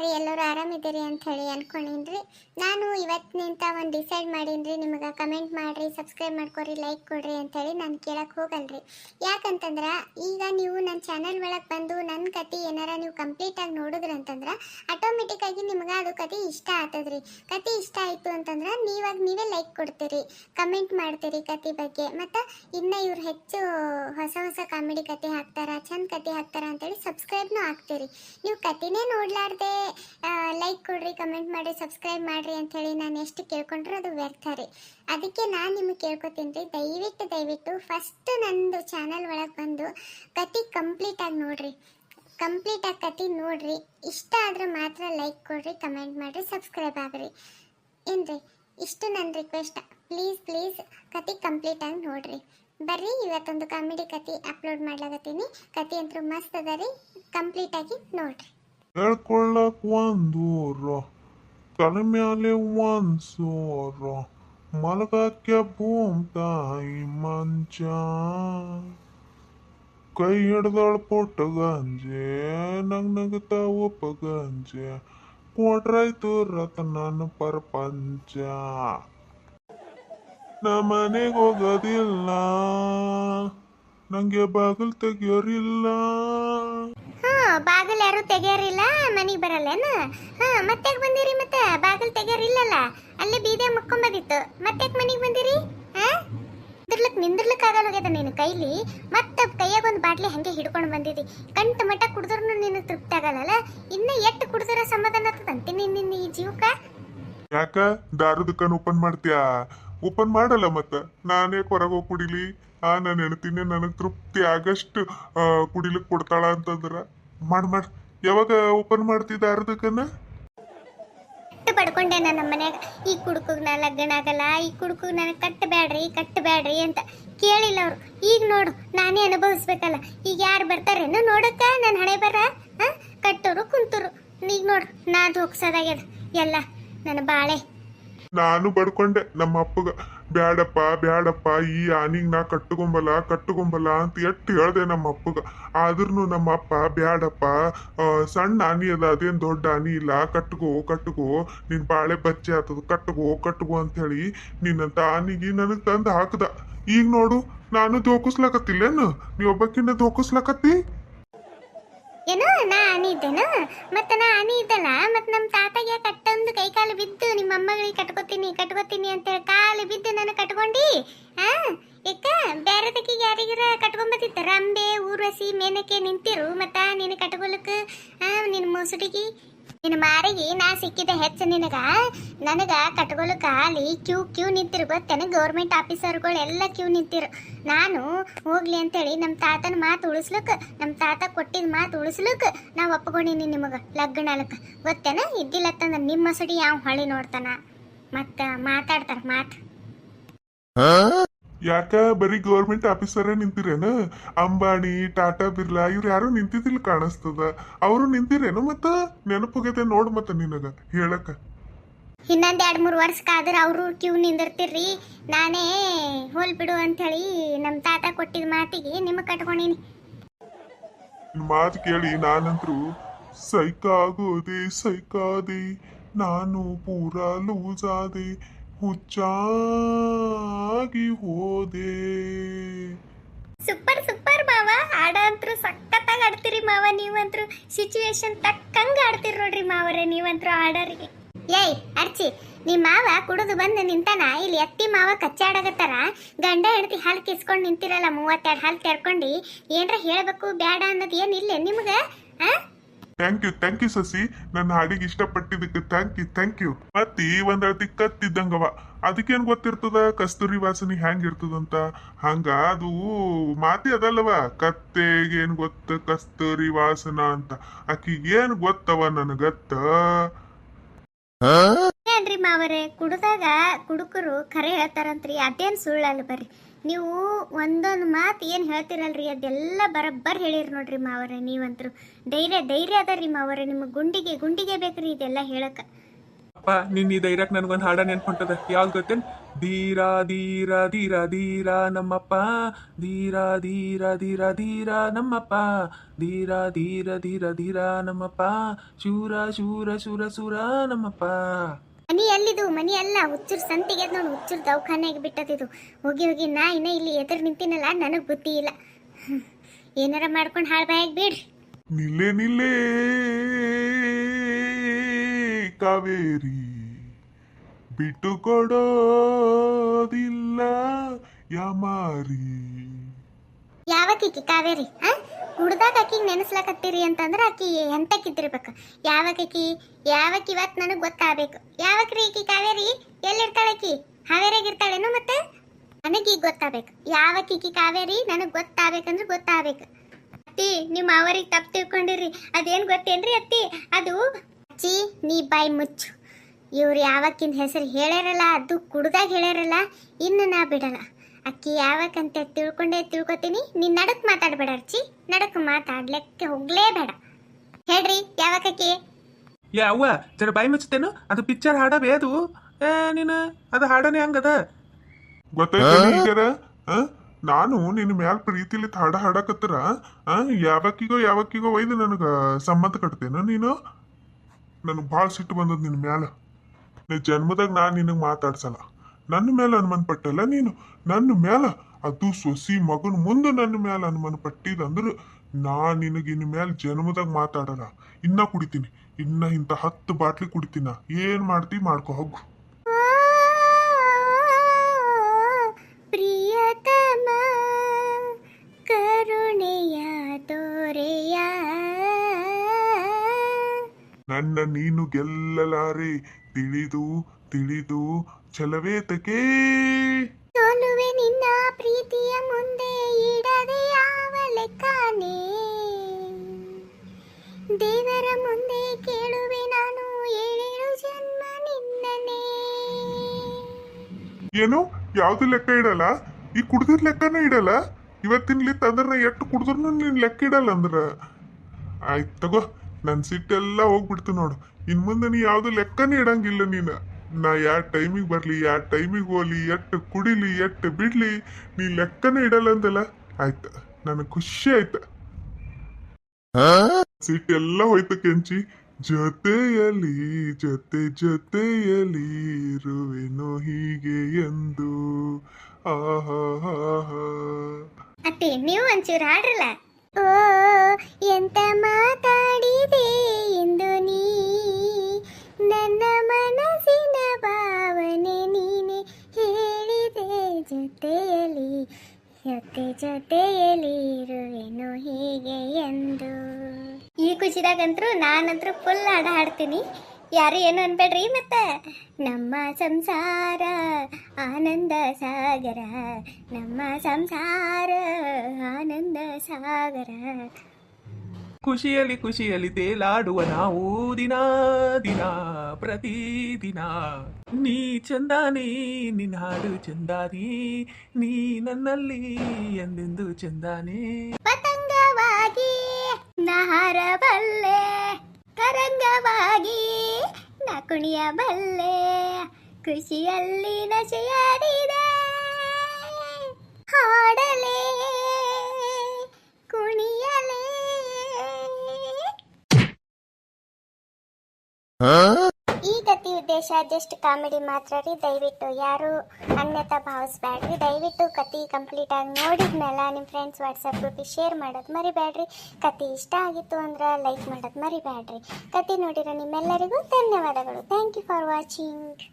ರೀ ಎಲ್ಲರೂ ಆರಾಮಿದ್ದೀರಿ ಅಂತ ಹೇಳಿ ಅನ್ಕೊಂಡಿನ್ರಿ. ನಾನು ಇವತ್ತಿನಿಂದ ಒಂದು ಡಿಸೈಡ್ ಮಾಡೀನಿ ನಿಮಗೆ ಕಮೆಂಟ್ ಮಾಡಿರಿ ಸಬ್ಸ್ಕ್ರೈಬ್ ಮಾಡ್ಕೊರಿ ಲೈಕ್ ಕೊಡ್ರಿ ಅಂಥೇಳಿ ನಾನು ಕೇಳಕ್ಕೆ ಹೋಗಲ್ರಿ. ಯಾಕಂತಂದ್ರೆ, ಈಗ ನೀವು ನನ್ನ ಚಾನಲ್ ಒಳಗೆ ಬಂದು ನನ್ನ ಕತೆ ಏನಾರ ನೀವು ಕಂಪ್ಲೀಟಾಗಿ ನೋಡಿದ್ರಿ ಅಂತಂದ್ರೆ ಆಟೋಮೆಟಿಕ್ಕಾಗಿ ನಿಮ್ಗೆ ಅದು ಕತೆ ಇಷ್ಟ ಆಗ್ತದ್ರಿ ಕತೆ ಇಷ್ಟ ಆಯಿತು ಅಂತಂದ್ರೆ ನೀವಾಗ ನೀವೇ ಲೈಕ್ ಕೊಡ್ತೀರಿ ಕಮೆಂಟ್ ಮಾಡ್ತೀರಿ ಕತೆ ಬಗ್ಗೆ. ಮತ್ತು ಇನ್ನು ಇವ್ರು ಹೆಚ್ಚು ಹೊಸ ಹೊಸ ಕಾಮಿಡಿ ಕತೆ ಹಾಕ್ತಾರ, ಚಂದ ಕತೆ ಹಾಕ್ತಾರ ಅಂತೇಳಿ ಸಬ್ಸ್ಕ್ರೈಬ್ನೂ ಆಗ್ತೀರಿ ನೀವು ಕತೆನೇ ನೋಡ್ಲಾರ್ದೆ ಲೈಕ್ ಕೊಡ್ರಿ ಕಮೆಂಟ್ ಮಾಡಿ ಸಬ್ಸ್ಕ್ರೈಬ್ ಮಾಡ್ರಿ ಅಂಥೇಳಿ ನಾನು ಎಷ್ಟು ಕೇಳ್ಕೊಂಡ್ರೆ ಅದು ವ್ಯರ್ಥ ರೀ. ಅದಕ್ಕೆ ನಾನು ನಿಮಗೆ ಕೇಳ್ಕೊತೀನಿ ರೀ, ದಯವಿಟ್ಟು ದಯವಿಟ್ಟು ಫಸ್ಟ್ ನಂದು ಚಾನಲ್ ಒಳಗೆ ಬಂದು ಕತೆ ಕಂಪ್ಲೀಟಾಗಿ ನೋಡಿರಿ. ಕಂಪ್ಲೀಟಾಗಿ ಕತೆ ನೋಡಿರಿ, ಇಷ್ಟ ಆದರೆ ಮಾತ್ರ ಲೈಕ್ ಕೊಡ್ರಿ ಕಮೆಂಟ್ ಮಾಡಿರಿ ಸಬ್ಸ್ಕ್ರೈಬ್ ಆಗ್ರಿ. ಏನ್ರಿ, ಇಷ್ಟು ನನ್ನ ರಿಕ್ವೆಸ್ಟ್ ಪ್ಲೀಸ್ ಪ್ಲೀಸ್ ಕತೆ ಕಂಪ್ಲೀಟಾಗಿ ನೋಡಿರಿ. ಬರ್ರಿ, ಇವತ್ತೊಂದು ಕಾಮಿಡಿ ಕತೆ ಅಪ್ಲೋಡ್ ಮಾಡ್ಲಾಗತ್ತೀನಿ ಕತೆ ಅಂತೂ ಮಸ್ತ್ ಅದ ರೀ ಕಂಪ್ಲೀಟಾಗಿ ನೋಡ್ರಿ. ಹೇಳ್ಕೊಳ್ಳಕ್ ಒಂದೂರು ತಲೆ ಮ್ಯಾಲೆ ಒಂದ್ ಸೋರು, ಮಲಗಕ್ಕೆ ಭೂಮ್ ತಾಯಿ ಮಂಚ. ಕೈ ಹಿಡ್ದಳ ಪುಟ್ಟ ಗಂಜೆ, ನಂಗ್ ನಗತ ಒಪ್ಪ ಗಂಜೆ, ಕೊಟ್ರಾಯ್ತು ರತ್ನನ ಪ್ರಪಂಚ. ನಮ್ಮನೆಗೆ ಹೋಗೋದಿಲ್ಲ. ನಂಗೆ ಬಾಗಿಲು ತೆಗಿಯೋರಿಲ್ಲ. ಹಾ ಬಾಗಿಲು ಯಾರು ತೆಗಿಯೋರಿಲ್ಲ? ಮನೆಗೆ ಬರಲ್ಲೇನ? ಹಾ ಮತ್ತೆ ಬಂದಿರಿ ಮತ್ತೆ? ಬಾಗಿಲು ತೆಗಿಯೋರಿಲ್ಲಲ್ಲ? ಅಲ್ಲೇ ಬೀದೆ ಮುಕ್ಕೊಂಬದಿತ್ತು. ಮತ್ತೆ ಮನೆಗೆ ಬಂದಿರಿ? ಹಾ? ನಿಂದಿರ್ಲಕ್ ನಿಂದಿರ್ಲಕ್ ಆಗಲ್ಲ ಹೋಗ್ಯದ ನಿನ್ನ ಕೈಲಿ. ಮತ್ತೆ ಕೈಯಾಗ ಒಂದು ಬಾಟ್ಲಿ ಹಂಗೆ ಹಿಡ್ಕೊಂಡು ಬಂದಿದ್ದಿ ಕಂಟ ಮಠ ಕುಡಿದ್ರು ನಿನಗೆ ತೃಪ್ತಿ ಆಗಲ್ಲ ಇನ್ನ ಎಟ್ಟು ಕುಡಿದ್ರ ಸಮಾಧಾನ ಆಗ್ತದಂತೆ ನಿನ್ನ ಈ ಜೀವಕ ಯಾಕ? ದಾರು ದುಕಾನ್ ಓಪನ್ ಮಾಡ್ತೀಯಾ? ಓಪನ್ ಮಾಡಲ್ಲ ಮತ್ತ? ನಾನೇ ಹೊರಗೆ ಹೋಗಿ ಕುಡಿಲಿ ಆ ನನ್ನ ಹೆಣ್ತೀನಿ ನನಗೆ ತೃಪ್ತಿ ಆಗಷ್ಟು ಆ, ಕುಡಿಲಿಕ್ ಕೊಡ್ತಾಳ ಅಂತಂದ್ರ. ಮಾಡ್ ಮಾಡ್. ಯಾವಾಗ ಓಪನ್ ಮಾಡ್ತಿದ್ದ ಅರ್ಧಕ್ಕನ್ನ ಪಡ್ಕೊಂಡೆ ನನ್ನ ಮನ್ಯಾಗ ಈ ಕುಡುಕಗ್ ನಾ ಲಗ್ನ ಆಗಲ್ಲ ಈ ಕುಡುಕಗ್ ನನಗೆ ಕಟ್ಟಬೇಡ್ರಿ ಕಟ್ಟಬೇಡ್ರಿ ಅಂತ ಕೇಳಿಲ್ಲ ಅವರು. ಈಗ ನೋಡು ನಾನೇ ಅನುಭವಿಸ್ಬೇಕಲ್ಲ. ಈಗ ಯಾರು ಬರ್ತಾರೇನು ನೋಡಕ್ಕ ನನ್ನ ಹಣೆ ಬರ? ಕಟ್ಟೋರು ಕುಂತರು. ಈಗ ನೋಡು ನಾ ಹೋಗ್ಸೋದಾಗ್ಯದ. ಎಲ್ಲ ನನ್ನ ಬಾಳೆ. ನಾನು ಬಡ್ಕೊಂಡೆ ನಮ್ಮ ಅಪ್ಪಗ. ಬ್ಯಾಡಪ್ಪ ಬ್ಯಾಡಪ್ಪ, ಈ ಆನಿಗೆ ನಾ ಕಟ್ಟುಗೊಂಬಲ್ಲ ಕಟ್ಟುಗೊಂಬಲ್ಲ ಅಂತ ಎಟ್ಟು ಹೇಳ್ದೆ ನಮ್ಮ ಅಪ್ಪಗ. ಆದ್ರೂ ನಮ್ಮ ಅಪ್ಪ, ಬ್ಯಾಡಪ್ಪ ಸಣ್ಣ ಆನಿ ಅದ, ಅದೇನು ದೊಡ್ಡ ಆನಿ ಇಲ್ಲ ಕಟ್ಕೋ ಕಟ್ಕೋ ನಿನ್ ಬಾಳೆ ಬಚ್ಚೆ ಆತದ ಕಟ್ಕೋ ಅಂತ ಹೇಳಿ ನಿನ್ನಂತ ಆನಿಗೆ ನನಗೆ ತಂದು ಹಾಕ್ದ. ಈಗ ನೋಡು, ನಾನು ದೋಕಿಸ್ಲಕತ್ತಿಲ್ಲೇನು? ನೀ ಒಬ್ಬಕ್ಕಿನ್ನ ದೋಕಿಸ್ಲಕತ್ತಿ? ಏನು, ನಾ ಆನಿ ಇದ್ದೇನು ಮತ್ತೆ ನಾ ಆನಿ ಇದ್ದಲ್ಲ ಮತ್ತೆ ನಮ್ಮ ತಾತಗೆ ಕಟ್ಟೊಂದು ಕೈ ಕಾಲು ಬಿದ್ದು ನಿಮ್ಮ ಅಮ್ಮಗಳಿಗೆ ಕಟ್ಕೋತೀನಿ ಕಟ್ಕೋತೀನಿ ಅಂತ ಹೇಳಿ ಕಾಲು ಬಿದ್ದು ನಾನು ಕಟ್ಕೊಂಡಿ, ಆ? ಏಕ? ಬೇರೆ ತಕ್ಕಿಗೆ ಯಾರಿಗಾರ ಕಟ್ಕೊಂಬತ್ತಿತ್ತ ರಂಬೆ ಊರ್ವಸಿ ಮೇನಕ್ಕೆ ನಿಂತಿರು, ಮತ್ತ ನೀನು ಕಟ್ಕೊಳಕ್ಕೆ ಹಾಂ ನಿನ್ನ ಮುಸುಡಿಗೆ? ನಿನ್ನ ಮಾರಿಗೆ ನಾ ಸಿಕ್ಕಿದ ಹೆಚ್ಚು ನಿನಗ, ನನಗ ಕಟ್ಕೊಳಕ ಅಲ್ಲಿ ಕ್ಯೂ ಕ್ಯೂ ನಿಂತಿರು ಗೊತ್ತೇನೆ? ಗೌರ್ಮೆಂಟ್ ಆಫೀಸರ್ಗಳು ಎಲ್ಲ ಕ್ಯೂ ನಿಂತಿರು. ನಾನು ಹೋಗ್ಲಿ ಅಂತೇಳಿ ನಮ್ಮ ತಾತನ ಮಾತು ಉಳಿಸ್ಲಕ್ಕ ನಮ್ಮ ತಾತ ಕೊಟ್ಟಿದ ಮಾತು ಉಳಿಸ್ಲಕ್ಕ ನಾ ಒಪ್ಕೊಂಡೀನಿ ನಿಮಗೆ ಲಗ್ನಲಕ್ಕ ಗೊತ್ತೇನ? ಇದ್ದಿಲ್ಲತ್ತಂದ್ರೆ ನಿಮ್ಮ ಸಡಿ ಯಾವ ಹೊಳಿ ನೋಡ್ತಾನ? ಮತ್ತ ಮಾತಾಡ್ತಾರ ಮಾತು. ಯಾಕ ಬರೀ ಗೌರ್ಮೆಂಟ್ ಆಫೀಸರೇ ನಿಂತಿರೇನು? ಅಂಬಾನಿ ಟಾಟಾ ಬಿರ್ಲಾ ಇವ್ರು ಯಾರು ನಿಂತಿದ್ದಿಲ್ಲ ಕಾಣಿಸ್ತದ. ಅವರು ನಿಂತಿರೇನು ಮತ್ತ? ನೆನಪುಗೈತೆ ನೋಡ್ ಮತ್ತ ನಿನಗ ಹೇಳಕ ಇನ್ನೊಂದು ಎರಡು ಮೂರು ವರ್ಷಕ್ಕಾದ್ರೆ ಅವರು ಕ್ಯೂ ನಿಂದಿರ್ತಿರ್ರಿ. ನಾನೇ ಹೋಲ್ ಬಿಡು ಅಂತ ಹೇಳಿ ನಮ್ಮ ತಾತ ಕೊಟ್ಟಿದ ಮಾತಿಗೆ ನಿಮಗೆ ಕಟ್ಕೊಂಡಿನಿ. ಮಾತು ಕೇಳಿ ನಾನಂತ್ರು ಸೈಕಾಗೋದೆ ಸೈಕಾದೆ ನಾನು ಪೂರಾ ಲೂಸ್ ಆದೆ ಹುಚ್ಚಾಗಿ ಹೋದೆ. ಸೂಪರ್ ಸೂಪರ್ ಮಾವ. ಹಾಡ ಅಂತೂ ಸಖತ್ತಾಗಿ ಆಡ್ತೀರಿ ಮಾವ. ನೀವಂತ್ರು ಸಿಚುವೇಶನ್ ತಕ್ಕಂಗೆ ಆಡ್ತೀರಿ ನೋಡ್ರಿ ಮಾವರೇ, ನೀವಂತ್ರು ಆಡೋರಿಗೆ ಏಯ್, ಅರ್ಚಿ ನಿಮ್ಮ ಮಾವ ಕುಡಿದು ಬಂದು ನಿಂತಾನ? ಇಲ್ಲಿ ಎತ್ತಿ ಮಾವ ಕಚ್ಚಾಡಗತ್ತಾರ ಗಂಡ ಹೆಂಡತಿ ಹಾಲು ಕಿಸ್ಕೊಂಡು ನಿಂತಿರಲ್ಲ, ಮೂವತ್ತೆರಡು ಹಾಲು ತೆರ್ಕೊಂಡು. ಏನರ ಹೇಳಬೇಕು ಬೇಡ ಅನ್ನೋದು ಏನಿಲ್ಲ ನಿಮ್ಗೆ? ಆ? ಥ್ಯಾಂಕ್ ಯು ಥ್ಯಾಂಕ್ ಯು ಸಸಿ. ನನ್ನ ಹಾಡಿಗೆ ಇಷ್ಟಪಟ್ಟಿದ್ದಕ್ಕೆ ಥ್ಯಾಂಕ್ ಯು ಥ್ಯಾಂಕ್ ಯು ಮತ್ತಿ ಒಂದಳತಿ ಕತ್ತಿದ್ದಂಗವ. ಅದಕ್ಕೇನ್ ಗೊತ್ತಿರ್ತದ? ಕಸ್ತೂರಿ ವಾಸನೆ ಹ್ಯಾಂಗ್ ಇರ್ತದಂತ ಹಂಗ ಅದು ಮಾತಿ ಅದಲ್ಲವ. ಕತ್ತೆಗೇನ್ ಗೊತ್ತ ಕಸ್ತೂರಿ ವಾಸನ ಅಂತ. ಆಕಿಗೇನ್ ಗೊತ್ತವ ನನಗತ್ತ? ಏನ್ರಿ ಮಾವರೇ ಕುಡ್ದಾಗ ಕುಡುಕರು ಖರೆ ಹೇಳ್ತಾರಂತ್ರಿ. ಅದೇನು ಸುಳ್ಳಲ್ಲ ಬರ್ರಿ. ನೀವು ಒಂದೊಂದು ಮಾತು ಏನು ಹೇಳ್ತಿರಲ್ರಿ? ಅದೆಲ್ಲ ಬರಬ್ಬರ್ ಹೇಳಿರಿ ನೋಡ್ರಿ ಮಾವರೇ ನೀವಂತ್ರು. ಧೈರ್ಯ ಧೈರ್ಯ ಅದ ರೀ ಮಾವರೇ ನಿಮ್ಮ ಗುಂಡಿಗೆ ಗುಂಡಿಗೆ ಬೇಕ್ರಿ ಇದೆಲ್ಲ ಹೇಳಕ್ಕೆ ಅಪ್ಪ ನಿನ್ನ ಈ ಧೈರ್ಯಕ್ಕೆ ನನಗೊಂದು ಹಾಡ ನೆನ್ಪೊಂಟದ. ಯಾವ್ದು ಗೊತ್ತೇನು? ಧೀರ ಧೀರ ಧೀರ ಧೀರ ನಮ್ಮಪ್ಪ. ಧೀರ ಧೀರ ಧೀರ ಧೀರ ನಮ್ಮಪ್ಪ. ಧೀರ ಧೀರ ಧೀರ ಧೀರ ನಮ್ಮಪ್ಪ. ಶೂರ ಶೂರ ಶೂರ ಶೂರ, ನಮ್ಮಪ್ಪ. ಮನಿ ಎಲ್ಲಿದು ಮನಿ ಅಲ್ಲ ಹುಚ್ಚುರ್ ಸಂತಿಗೆ ನೋಡಿ ಹುಚ್ಚುರ್ ದವಾಖಾನೆಗೆ ಬಿಟ್ಟದಿದು ಹೋಗಿ ಹೋಗಿ ನಾ ಇನ್ನ ಇಲ್ಲಿ ಎದುರು ನಿಂತಿನಲ್ಲ ನನಗೆ ಬುದ್ಧಿ ಇಲ್ಲ. ಏನಾರ ಮಾಡ್ಕೊಂಡು ಹಾಳು ಬಾಯಾಗ ಬಿಡ್ರಿ ನಿಲ್ಲೆ ನಿಲ್ಲೆ ಕಾವೇರಿ. ಬಿಟ್ಟು ಕೊಡೋದಿಲ್ಲ ಯಾಮಾರಿ. ಕಾವೇರಿ ಆ? ಹುಡ್ದಾಗ ಆಕಿಗೆ ನೆನೆಸ್ಲಾಕತ್ತೀರಿ ಅಂತಂದ್ರೆ ಆಕಿ ಎಂತಕ್ಕಿದ್ದಿರ್ಬೇಕು? ಯಾವಕ್ಕಿ ಯಾವಕ್ಕೆ ಇವತ್ತು ನನಗೆ ಗೊತ್ತಾಗಬೇಕು? ಯಾವಕ್ರಿ ಈಕಿ ಕಾವೇರಿ? ಎಲ್ಲಿರ್ತಾಳೆ ಆಕಿ? ಹಾವೇರಿಯಾಗಿರ್ತಾಳೇನು ಮತ್ತೆ? ನನಗೆ ಈಗ ಗೊತ್ತಾಗಬೇಕು. ಯಾವಕ್ಕಿಕ್ಕಿ ಕಾವೇರಿ? ನನಗೆ ಗೊತ್ತಾಗಬೇಕಂದ್ರೆ ಗೊತ್ತಾಗಬೇಕು. ಅತ್ತಿ, ನಿಮ್ಮ ಅವರಿಗೆ ತಪ್ಪು ತಿಳ್ಕೊಂಡಿರಿ. ಅದೇನು ಗೊತ್ತೇನ್ರಿ ಅತ್ತಿ? ಅದು ಅಚ್ಚಿ ನೀ ಬಾಯಿ ಮುಚ್ಚು. ಇವ್ರು ಯಾವಕ್ಕಿನ ಹೆಸರು ಹೇಳ್ಯಾರಲ್ಲ, ಅದು ಕುಡ್ದಾಗ ಹೇಳ್ಯಾರಲ್ಲ, ಇನ್ನು ನಾ ಬಿಡಲ್ಲ. ಅಕ್ಕಿ ಯಾವಕ್ಕಂತ ತಿಳ್ಕೊಂಡೇ ತಿಳ್ಕೊತೀನಿ. ನೀನ್ ನಡಕ್ ಮಾತಾಡ್ಬೇಡ ಅರ್ಚಿ. ನಡಕ್ ಮಾತಾಡ್ಲಿಕ್ಕೆ ಹೋಗ್ಲೇಬೇಡ. ಹೇಳ್ರಿ ಯಾವಕ್ಕಿ ಯಾವ ಅವ್ವ ಜರ ಬಾಯಿ ಮುಚ್ಚತೇನು ಅದು ಪಿಕ್ಚರ್ ಹಾಡ ಬೇದು ಏ ನೀನು ಅದು ಹಾಡನೇ ಹಂಗದ. ಗೊತ್ತಾಯ್ತಾ ಈಗರ ಆ? ನಾನು ನಿನ್ನ ಮ್ಯಾಲ ಪ್ರೀತಿಲಿ ಹಾಡ ಹಾಡಕತ್ತರ. ಆ? ಯಾವಕ್ಕಿಗೋ ಯಾವಕ್ಕಿಗೋ ಒಯ್ದು ನನಗೆ ಸಂಬಂಧ ಕಟ್ತೇನ ನೀನು? ನನಗೆ ಭಾಳ ಸಿಟ್ಟು ಬಂದದ ನಿನ್ನ ಮ್ಯಾಲ. ನೀ ಜನ್ಮದಾಗ ನಾನು ನಿನಗೆ ಮಾತಾಡ್ಸಲ್ಲ. ನನ್ನ ಮೇಲೆ ಅನುಮಾನ ಪಟ್ಟಲ್ಲ ನೀನು? ನನ್ನ ಮೇಲೆ? ಅದು ಸೊಸಿ ಮಗನ ಮುಂದೆ ನನ್ನ ಮೇಲೆ ಅನುಮಾನ ಪಟ್ಟಿದಂದ್ರೆ ನಾ ನಿನಗೆ ಇನ್ನು ಮೇಲೆ ಜನ್ಮದಾಗ ಮಾತಾಡಲ್ಲ. ಇನ್ನ ಕುಡಿತೀನಿ. ಇನ್ನ ಇಂಥ ಹತ್ತು ಬಾಟ್ಲಿ ಕುಡಿತೀನ. ಏನ್ ಮಾಡ್ತಿ ಮಾಡ್ಕೊ ಹೋಗು. ಪ್ರಿಯತಮ ಕರುಣೆಯ ತೋರೆಯ ನನ್ನ ನೀನು ಗೆಲ್ಲಲಾರೆ ತಿಳಿದು ತಿಳಿದು ಛಲವೇತಕೆ? ಸೋಲುವೆ ನಿನ್ನ ಪ್ರೀತಿಯ ಮುಂದೆ ಇಡದೆ ಯಾವ ಲೆಕ್ಕನೇ ದೇವರ ಮುಂದೆ ಕೇಳುವೆ ನಾನು ಏಳೇಳು ಜನ್ಮ ನಿನ್ನನೇ. ಏನು? ಯಾವ್ದು ಲೆಕ್ಕ ಇಡಲ್ಲ? ಈ ಕುಡ್ದಿದ್ ಲೆಕ್ಕನೂ ಇಡಲ್ಲ? ಇವತ್ತಿನ ತಂದ್ರ ಎಷ್ಟು ಕುಡ್ದ್ರು ನೀನ್ ಲೆಕ್ಕ ಇಡಲ್ಲ ಅಂದ್ರ. ಆಯ್ತು ತಗೋ ನನ್ನ ಸಿಟ್ಟೆಲ್ಲ ಹೋಗ್ಬಿಡ್ತು ನೋಡು. ಇನ್ ಮುಂದೆ ನೀ ಯಾವ್ದು ಲೆಕ್ಕನೇ ಇಡಂಗಿಲ್ಲ ನೀನ. ನಾ ಯಾವ ಟೈಮಿಗೆ ಬರಲಿ ಯಾವ ಟೈಮಿಗೆ ಹೋಗ್ಲಿ ಎಟ್ಟು ಕುಡಿಲಿ ಎಟ್ಟು ಬಿಡಲಿ, ನೀ ಲೆಕ್ಕನೇ ಇಡಲ್ಲ ಅಂದಲ್ಲ? ಆಯ್ತು, ನನಗೆ ಖುಷಿ ಆಯ್ತು. ಎಲ್ಲ ಹೋಯ್ತು ಕೆಂಚಿ. ಜೊತೆಯಲ್ಲಿ, ಜೊತೆ ಜೊತೆಯಲ್ಲಿ ಇರುವೆನು ಹೀಗೆ ಎಂದು. ಅತ್ತಿ, ನೀವು ಒಂಚೂರು ಹಾಡ್ರಲ್ಲ? ಓ, ಎಂತ ಮಾತಾಡಿದೆ ಎಂದು ನೀ? ನಾನಂತರೂ ಫುಲ್ ಹಾಡ ಹಾಡ್ತೀನಿ. ಯಾರು ಏನು ಅನ್ಬೇಡ್ರಿ ಮತ್ತೆ? ನಮ್ಮ ಸಂಸಾರ ಆನಂದ ಸಾಗರ. ನಮ್ಮ ಸಂಸಾರ ಆನಂದ ಸಾಗರ. ಖುಷಿಯಲ್ಲಿ ಖುಷಿಯಲ್ಲಿ ತೇಲಾಡುವ ನಾವು ದಿನ ದಿನ ಪ್ರತಿದಿನ ನೀ ಚಂದಾನಿ ನಿನ್ನ ಹಾಡು ಚಂದಾನಿ ನೀ ನನ್ನಲ್ಲಿ ಎಂದೆಂದು ಚಂದಾನಿ. ಪತಂಗವಾಗಿ ನಹಾರಬಲ್ಲೆ ಕರಂಗವಾಗಿ ನಕುಣಿಯ ಬಲ್ಲೆ ಖುಷಿಯಲ್ಲಿ ನಶೆಯಾಡಿದೆ. ಉದ್ದೇಶ ಕಾಮಿಡಿ ಮಾತ್ರ ರೀ. ದಯವಿಟ್ಟು ಯಾರು ಅನ್ಯತ ಭಾವಿಸ್ಬೇಡ್ರಿ. ದಯವಿಟ್ಟು ಕತಿ ಕಂಪ್ಲೀಟ್ ಆಗಿ ನೋಡಿದ್ಮೇಲೆ ನಿಮ್ಮ ಫ್ರೆಂಡ್ಸ್ ವಾಟ್ಸಪ್ ಗ್ರೂಪಿಗೆ ಶೇರ್ ಮಾಡೋದು ಮರಿಬೇಡ್ರಿ ಕತಿ ಇಷ್ಟ ಆಗಿತ್ತು ಅಂದ್ರೆ ಲೈಕ್ ಮಾಡೋದು ಮರಿಬೇಡ್ರಿ ಕತಿ ನೋಡಿರೋ ನಿಮ್ಮೆಲ್ಲರಿಗೂ ಧನ್ಯವಾದಗಳು. Thank you for watching